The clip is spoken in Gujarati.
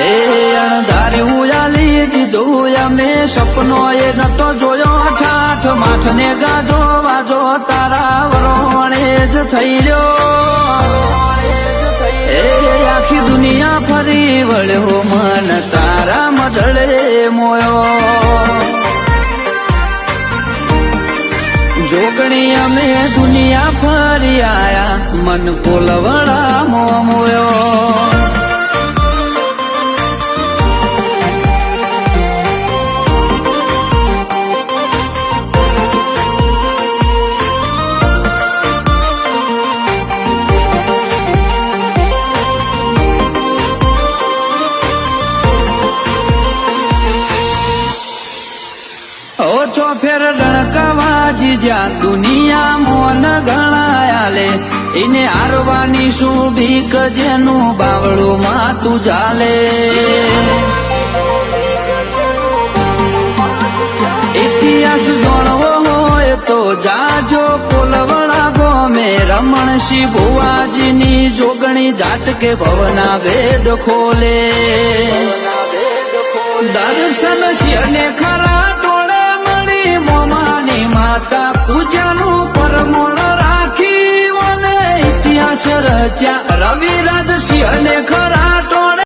એ અણધાર્યું આલી દીધું અમે સપનો એ નતો જોયો. ઠાઠ માઠ ને ગાજો, વાજો, તારા વરોણે જ થઈ રહ્યો. એ આખી દુનિયા ફરી વળ્યો, મન તારા મઢળે મોયો. જોગણી અમે દુનિયા ફરી આયા, મન કોલવડા મોમોયો. ઓછો ફેર રણકવાજી જ્યાં દુનિયા મોન ગણાયાલે. એને હારવાની શું બીક જેનું બાવળું માતું ચાલે ઇતિહાસ જોણવો હોય તો જાજો કોલવણા ગોમે. રમણસિંહ ભુવાજીની જોગણી જાટકે ભવના વેદ ખોલે. દર્શન શિરને રચ્યા રવિરાજ સિંહને ખરા